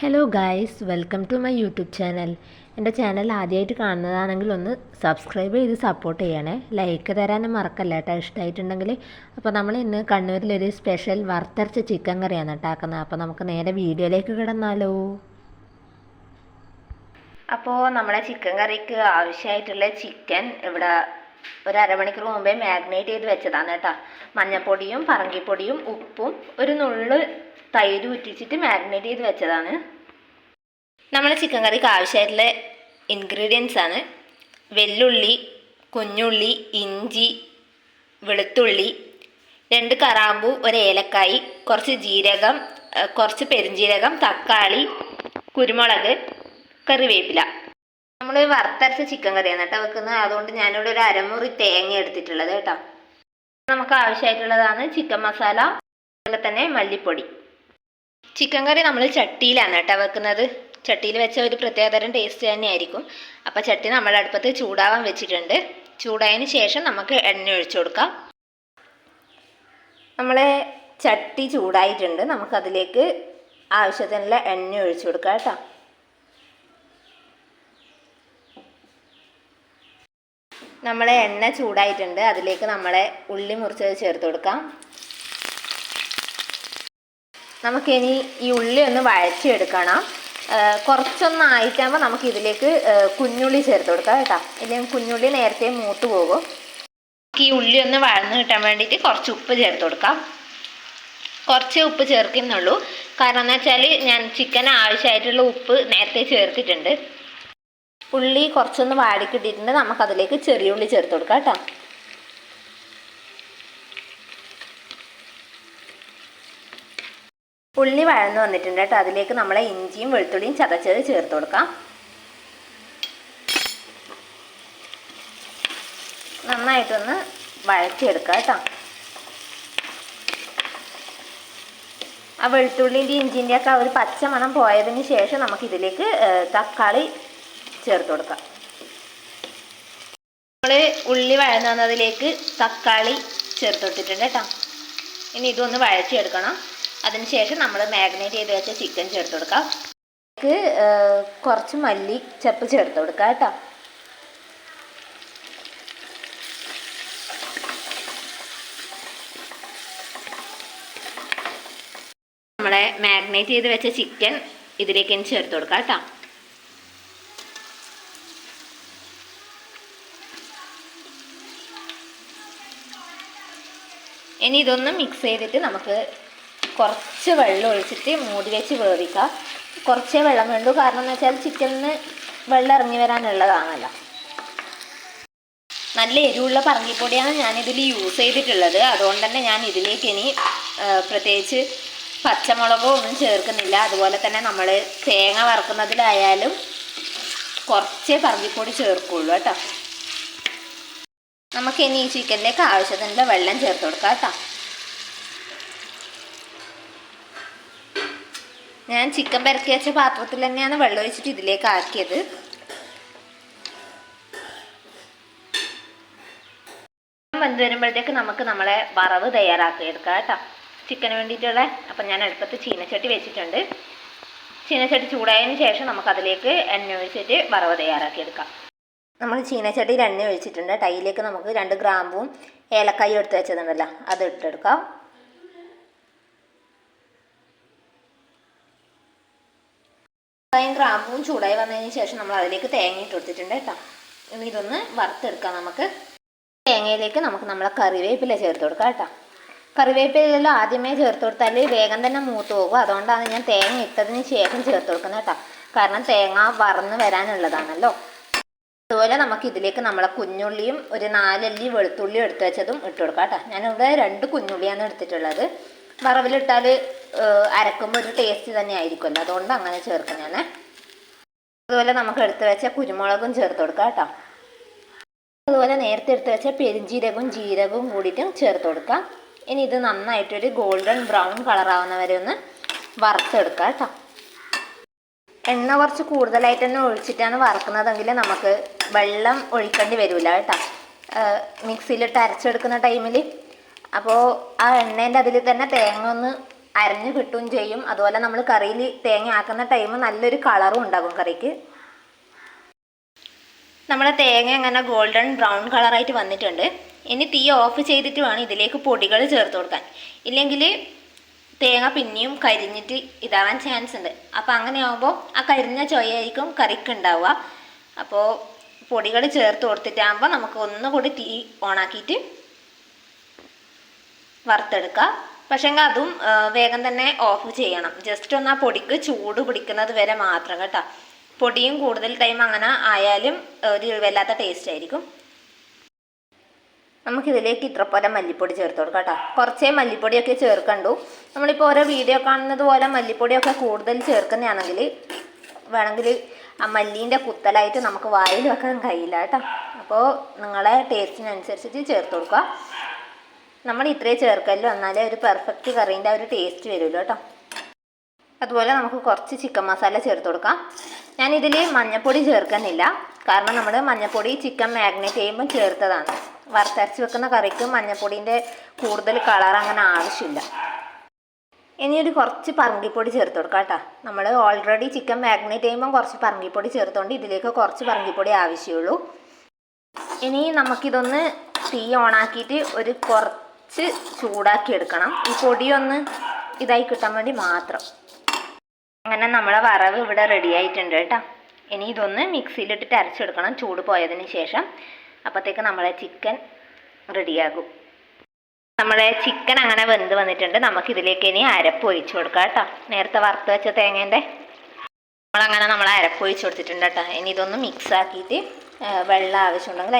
Hello guys welcome to my YouTube channel എന്റെ channel ആദ്യമായിട്ട് കാണുന്നതാണെങ്കിൽ ഒന്ന് സബ്സ്ക്രൈബ് ചെയ്ത് സപ്പോർട്ട് ചെയ്യണേ. ലൈക്ക് തരാനും മറക്കല്ല കേട്ടോ ഇഷ്ടമായിട്ടുണ്ടെങ്കിൽ അപ്പോൾ നമ്മൾ ഇന്ന് കണ്ണൂരിലൊരു സ്പെഷ്യൽ വറുത്തരച്ച ചിക്കൻ കറിയാണ് ഉണ്ടാക്കുന്നത്. അപ്പോൾ നമുക്ക് നേരെ വീഡിയോയിലേക്ക് കിടന്നാലോ. അപ്പോൾ നമ്മുടെ ചിക്കൻ കറിക്ക് ആവശ്യമായിട്ടുള്ള ചിക്കൻ ഇവിടെ ഒരു അരമണിക്കൂർ മുമ്പേ മാഗ്നേറ്റ് ചെയ്ത് വെച്ചതാണ് കേട്ടോ. മഞ്ഞപ്പൊടിയും പറങ്കിപ്പൊടിയും ഉപ്പും ഒരു നുള്ള് തൈര് ഉറ്റിച്ചിട്ട് മാഗ്നേറ്റ് ചെയ്ത് വെച്ചതാണ്. നമ്മുടെ ചിക്കൻ കറിക്ക് ആവശ്യമായിട്ടുള്ള ഇൻഗ്രീഡിയൻസ് ആണ്. വെല്ലുള്ളി കുഞ്ഞുള്ളി ഇഞ്ചി വെളുത്തുള്ളി രണ്ട് കറാമ്പു ഒരു ഏലക്കായി കുറച്ച് ജീരകം കുറച്ച് പെരുംജീരകം തക്കാളി കുരുമുളക് കറിവേപ്പില. നമ്മൾ വറുത്തരച്ച ചിക്കൻ കറിയാണ് കേട്ടോ വെക്കുന്നത്. അതുകൊണ്ട് ഞാനിവിടെ ഒരു അരമുറി തേങ്ങ എടുത്തിട്ടുള്ളത് കേട്ടോ. നമുക്ക് ആവശ്യമായിട്ടുള്ളതാണ് ചിക്കൻ മസാല അതുപോലെ തന്നെ മല്ലിപ്പൊടി. ചിക്കൻ കറി നമ്മൾ ചട്ടിയിലാണ് കേട്ടോ വെക്കുന്നത്. ചട്ടിയിൽ വെച്ച ഒരു പ്രത്യേകതരം ടേസ്റ്റ് തന്നെയായിരിക്കും. അപ്പോൾ ചട്ടി നമ്മുടെ അടുപ്പത്ത് ചൂടാവാൻ വെച്ചിട്ടുണ്ട്. ചൂടായതിന് ശേഷം നമുക്ക് എണ്ണ ഒഴിച്ചു കൊടുക്കാം. നമ്മളെ ചട്ടി ചൂടായിട്ടുണ്ട്. നമുക്കതിലേക്ക് ആവശ്യത്തിനുള്ള എണ്ണ ഒഴിച്ചു കൊടുക്കാം കേട്ടോ. നമ്മളെ എണ്ണ ചൂടായിട്ടുണ്ട്. അതിലേക്ക് നമ്മളെ ഉള്ളി മുറിച്ചത് ചേർത്ത് കൊടുക്കാം. നമുക്കിനി ഈ ഉള്ളി ഒന്ന് വഴച്ചെടുക്കണം കുറച്ചൊന്നായിട്ടാകുമ്പോൾ നമുക്ക് ഇതിലേക്ക് കുഞ്ഞുള്ളി ചേർത്ത് കൊടുക്കാം കേട്ടോ. ഇല്ലെങ്കിൽ കുഞ്ഞുള്ളി നേരത്തെ മൂത്ത് പോകും. നമുക്ക് ഈ ഉള്ളി ഒന്ന് വഴന്ന് കിട്ടാൻ വേണ്ടിയിട്ട് കുറച്ച് ഉപ്പ് ചേർത്ത് കൊടുക്കാം. കുറച്ച് ഉപ്പ് ചേർക്കുന്നുള്ളൂ. കാരണം എന്ന് വെച്ചാൽ ഞാൻ ചിക്കൻ ആവശ്യമായിട്ടുള്ള ഉപ്പ് നേരത്തെ ചേർത്തിട്ടുണ്ട്. ഉള്ളി കുറച്ചൊന്ന് വാടിക്കിട്ടിട്ടുണ്ട്. നമുക്കതിലേക്ക് ചെറിയ ഉള്ളി ചേർത്ത് കൊടുക്കാം കേട്ടോ. ഉള്ളി വഴന്ന് വന്നിട്ടുണ്ട് കേട്ടോ. അതിലേക്ക് നമ്മളെ ഇഞ്ചിയും വെളുത്തുള്ളിയും ചതച്ചത് ചേർത്ത് കൊടുക്കാം. നന്നായിട്ടൊന്ന് വഴറ്റിയെടുക്കാം കേട്ടോ. ആ വെളുത്തുള്ളിന്റെ ഇഞ്ചിന്റെ ഒക്കെ ഒരു പച്ചമണം പോയതിന് ശേഷം നമുക്കിതിലേക്ക് തക്കാളി ചേർത്ത് കൊടുക്കാം. നമ്മൾ ഉള്ളി വഴന്ന് വന്നതിലേക്ക് തക്കാളി ചേർത്ത് കൊടുത്തിട്ടുണ്ട് കേട്ടോ. ഇനി ഇതൊന്ന് വഴച്ചെടുക്കണം അതിനുശേഷം നമ്മൾ മാഗ്നേറ്റ് ചെയ്ത് വെച്ച ചിക്കൻ ചേർത്ത് കൊടുക്കാം. ഇതിലേക്ക് കുറച്ച് മല്ലി ചെപ്പ് ചേർത്ത് കൊടുക്കാം കേട്ടോ. നമ്മളെ മാഗ്നേറ്റ് ചെയ്ത് വെച്ച ചിക്കൻ ഇതിലേക്ക് ഇനി ചേർത്ത് കൊടുക്കാം കേട്ടോ. ഇനി ഇതൊന്ന് മിക്സ് ചെയ്തിട്ട് നമുക്ക് കുറച്ച് വെള്ളം ഒഴിച്ചിട്ട് മൂടി വെച്ച് വേവിക്കാം കുറച്ചേ വെള്ളം വേണ്ടു. കാരണം എന്ന് വെച്ചാൽ ചിക്കനിന് വെള്ളം ഇറങ്ങി വരാനുള്ളതാണല്ലോ. നല്ല എരിവുള്ള പറങ്കിപ്പൊടിയാണ് ഞാനിതിൽ യൂസ് ചെയ്തിട്ടുള്ളത്. അതുകൊണ്ട് തന്നെ ഞാൻ ഇതിലേക്ക് ഇനി പ്രത്യേകിച്ച് പച്ചമുളകോ ഒന്നും ചേർക്കുന്നില്ല. അതുപോലെ തന്നെ നമ്മൾ തേങ്ങ വറുക്കുന്നതിലായാലും കുറച്ചേ പറങ്കിപ്പൊടി ചേർക്കുള്ളൂ കേട്ടോ. നമുക്ക് ഇനി ഈ ചിക്കനിലേക്ക് ആവശ്യത്തിനുള്ള വെള്ളം ചേർത്ത് കൊടുക്കാം കേട്ടോ. ഞാൻ ചിക്കൻ പെരക്കി വെച്ച പാത്രത്തിൽ തന്നെയാണ് വെള്ളം ഒഴിച്ചിട്ട് ഇതിലേക്ക് ആക്കിയത്. വെന്ത് വരുമ്പോഴത്തേക്ക് നമുക്ക് നമ്മളെ വറവ് തയ്യാറാക്കി എടുക്കാം കേട്ടോ. ചിക്കന് വേണ്ടിയിട്ടുള്ള അപ്പം ഞാൻ അടുപ്പത്ത് ചീനച്ചട്ടി വെച്ചിട്ടുണ്ട്. ചീനച്ചട്ടി ചൂടായതിന് ശേഷം നമുക്ക് അതിലേക്ക് എണ്ണ ഒഴിച്ചിട്ട് വറവ് തയ്യാറാക്കി എടുക്കാം നമ്മൾ ചീനച്ചട്ടിയിൽ എണ്ണ ഒഴിച്ചിട്ടുണ്ട്. ടൈയിലേക്ക് നമുക്ക് രണ്ട് ഗ്രാമ്പും ഏലക്കായും എടുത്ത് വെച്ചതുണ്ടല്ലോ അത് ഇട്ടെടുക്കാം. ഏലക്കായും ഗ്രാമ്പും ചൂടായി വന്നതിന് ശേഷം നമ്മൾ അതിലേക്ക് തേങ്ങ ഇട്ട് കൊടുത്തിട്ടുണ്ട് കേട്ടോ. ഇനി ഇതൊന്ന് വറുത്തെടുക്കാം നമുക്ക്. തേങ്ങയിലേക്ക് നമുക്ക് നമ്മളെ കറിവേപ്പില ചേർത്ത് കൊടുക്കാം കേട്ടോ. കറിവേപ്പിലെല്ലാം ആദ്യമേ ചേർത്ത് കൊടുത്താൽ വേഗം തന്നെ മൂത്ത് പോകും. അതുകൊണ്ടാണ് ഞാൻ തേങ്ങ ഇട്ടതിന് ശേഷം ചേർത്ത് കൊടുക്കുന്നത് കേട്ടോ. കാരണം തേങ്ങ വറന്ന് വരാനുള്ളതാണല്ലോ. അതുപോലെ നമുക്ക് ഇതിലേക്ക് നമ്മളെ കുഞ്ഞുള്ളിയും ഒരു നാലല്ലി വെളുത്തുള്ളിയും എടുത്തു വെച്ചതും ഇട്ട് കൊടുക്കാം കേട്ടോ. ഞാനിവിടെ രണ്ട് കുഞ്ഞുള്ളിയാണ് എടുത്തിട്ടുള്ളത്. വറവിലിട്ടാൽ അരക്കുമ്പോൾ ഒരു ടേസ്റ്റ് തന്നെ ആയിരിക്കുമല്ലോ. അതുകൊണ്ട് അങ്ങനെ ചേർക്കും ഞാൻ അതുപോലെ നമുക്ക് എടുത്ത് വെച്ച കുരുമുളകും ചേർത്ത് കൊടുക്കാം കേട്ടോ. അതുപോലെ നേരത്തെ എടുത്ത് വെച്ച പെരിഞ്ജീരകവും ജീരകവും കൂടിയിട്ടും ചേർത്ത് കൊടുക്കാം. ഇനി ഇത് നന്നായിട്ടൊരു ഗോൾഡൻ ബ്രൗൺ കളറാവുന്ന വരെ ഒന്ന് വറുത്തെടുക്കാം കേട്ടോ. എണ്ണ കുറച്ച് കൂടുതലായിട്ട് തന്നെ ഒഴിച്ചിട്ടാണ് വറക്കുന്നതെങ്കിൽ നമുക്ക് വെള്ളം ഒഴിക്കേണ്ടി വരില്ല കേട്ടോ. മിക്സിയിലിട്ട് അരച്ചെടുക്കുന്ന ടൈമിൽ അപ്പോൾ ആ എണ്ണേന്റെ അതിൽ തന്നെ തേങ്ങ ഒന്ന് അരഞ്ഞു കിട്ടുകയും ചെയ്യും. അതുപോലെ നമ്മൾ കറിയിൽ തേങ്ങ ആക്കുന്ന ടൈം നല്ലൊരു കളറും ഉണ്ടാകും കറിക്ക്. നമ്മുടെ തേങ്ങ അങ്ങനെ ഗോൾഡൻ ബ്രൗൺ കളറായിട്ട് വന്നിട്ടുണ്ട്. ഇനി തീ ഓഫ് ചെയ്തിട്ട് വേണം ഇതിലേക്ക് പൊടികൾ ചേർത്ത് കൊടുക്കാൻ. ഇല്ലെങ്കിൽ തേങ്ങ പിന്നെയും കരിഞ്ഞിട്ട് ഇതാവാൻ ചാൻസ് ഉണ്ട്. അപ്പോൾ അങ്ങനെ ആകുമ്പോൾ ആ കരിഞ്ഞ ചൊയ്യായിരിക്കും കറിക്ക് ഉണ്ടാവുക. അപ്പോൾ പൊടികൾ ചേർത്ത് കൊടുത്തിട്ടാകുമ്പോൾ നമുക്ക് ഒന്നുകൂടി തീ ഓണാക്കിയിട്ട് വറുത്തെടുക്കാം പക്ഷേങ്കിൽ അതും വേഗം തന്നെ ഓഫ് ചെയ്യണം. ജസ്റ്റ് ഒന്ന് ആ പൊടിക്ക് ചൂട് പിടിക്കുന്നത് വരെ മാത്രം കേട്ടോ. പൊടിയും കൂടുതൽ ടൈം അങ്ങനെ ആയാലും ഒരു വല്ലാത്ത ടേസ്റ്റ് ആയിരിക്കും. നമുക്കിതിലേക്ക് ഇത്ര പോലെ മല്ലിപ്പൊടി ചേർത്ത് കൊടുക്കാം കേട്ടോ. കുറച്ചേ മല്ലിപ്പൊടിയൊക്കെ ചേർക്കണ്ടു. നമ്മളിപ്പോൾ ഓരോ വീഡിയോ കാണുന്നത് പോലെ മല്ലിപ്പൊടിയൊക്കെ കൂടുതൽ ചേർക്കുന്നതാണെങ്കിൽ വേണമെങ്കിൽ ആ മല്ലീന്റെ കുത്തലായിട്ട് നമുക്ക് വായിൽ വെക്കാൻ കഴിയില്ല കേട്ടോ. അപ്പോൾ നിങ്ങളെ ടേസ്റ്റിനനുസരിച്ചിട്ട് ചേർത്ത് കൊടുക്കുക. നമ്മൾ ഇത്രയും ചേർക്കല്ലോ എന്നാലേ ഒരു പെർഫെക്റ്റ് കറീന്റെ ഒരു ടേസ്റ്റ് വരുമല്ലോ കേട്ടോ. അതുപോലെ നമുക്ക് കുറച്ച് ചിക്കൻ മസാല ചേർത്ത് കൊടുക്കാം. ഞാനിതിൽ മഞ്ഞൾപ്പൊടി ചേർക്കുന്നില്ല. കാരണം നമ്മൾ മഞ്ഞൾപ്പൊടി ചിക്കൻ മാഗ്നേറ്റ് ചെയ്യുമ്പോൾ ചേർത്തതാണ്. വറുത്തരച്ച് വെക്കുന്ന കറിക്ക് മഞ്ഞൾപ്പൊടിന്റെ കൂടുതൽ കളർ അങ്ങനെ ആവശ്യമില്ല. ഇനി കുറച്ച് പറങ്കിപ്പൊടി ചേർത്ത് കൊടുക്കാം കേട്ടോ. നമ്മൾ ഓൾറെഡി ചിക്കൻ മാഗ്നേറ്റ് ചെയ്യുമ്പോൾ കുറച്ച് പറങ്കിപ്പൊടി ചേർത്തുകൊണ്ട് ഇതിലേക്ക് കുറച്ച് പറങ്കിപ്പൊടി ആവശ്യമുള്ളൂ. ഇനി നമുക്കിതൊന്ന് തീ ഓണാക്കിയിട്ട് ഒരു കുറച്ച് ചൂടാക്കി എടുക്കണം. ഈ പൊടിയൊന്ന് ഇതായി കിട്ടാൻ വേണ്ടി മാത്രം. അങ്ങനെ നമ്മളെ വറവ് ഇവിടെ റെഡി ആയിട്ടുണ്ട് കേട്ടോ. ഇനി ഇതൊന്ന് മിക്സിയിലിട്ടിട്ട് അരച്ചെടുക്കണം ചൂട് പോയതിന് ശേഷം. അപ്പോഴത്തേക്ക് നമ്മളെ ചിക്കൻ റെഡിയാകും നമ്മളെ ചിക്കൻ അങ്ങനെ വെന്ത് വന്നിട്ടുണ്ട്. നമുക്ക് ഇതിലേക്ക് ഇനി അരപ്പ് ഒഴിച്ചു കൊടുക്കാം കേട്ടോ. നേരത്തെ വറുത്ത് വെച്ച തേങ്ങേന്റെ നമ്മളങ്ങനെ നമ്മൾ അരപ്പ് ഒഴിച്ചു കൊടുത്തിട്ടുണ്ട് കേട്ടോ. ഇനി ഇതൊന്ന് മിക്സ് ആക്കിയിട്ട് വെള്ളം ആവശ്യമുണ്ടെങ്കിൽ